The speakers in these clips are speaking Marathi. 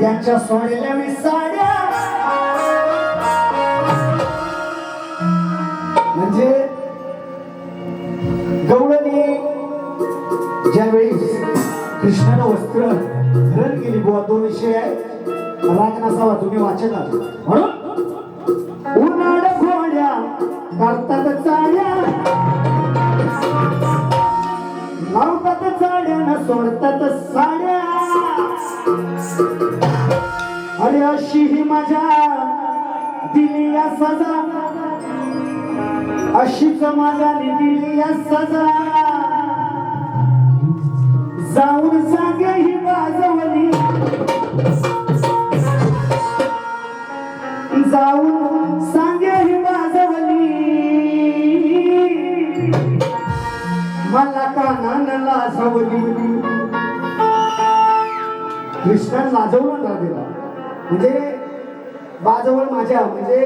यांच्या सोडल्या मी साड्या. म्हणजे गवळणी ज्यावेळी कृष्णानं वस्त्र धरण केली बुवा तो विषय आहे. राग नसावा तुम्ही वाचत आहात. म्हणून उन्हाळ घोड्या करतात चाड्या. लावतात चाड्या न सोडतात साड्या. अरे अशी ही माझ्या दिली या सजा. अशीच माझ्या दिली या सजा. जाऊन सांगे ही वाजवली जाऊन सांगे ही वाजवली मला कानान लाजवली. कृष्णा लाजवलं राधेला. म्हणजे माझवळ माझ्या म्हणजे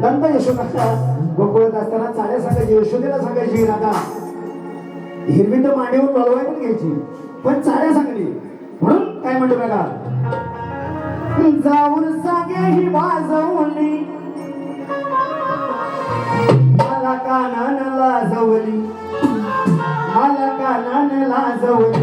नंतर यशोदाच्या गोकुळात असताना चाळ्या सांगायची यशोदेला सांगायची राधा हिरवी तर मांडीवर लढवाय पण घ्यायची पण चाड्या सांगली. म्हणून काय म्हणतो बघा जाऊन सागे ही वाजवली मला कानान लाजवली मला कानान लाजवली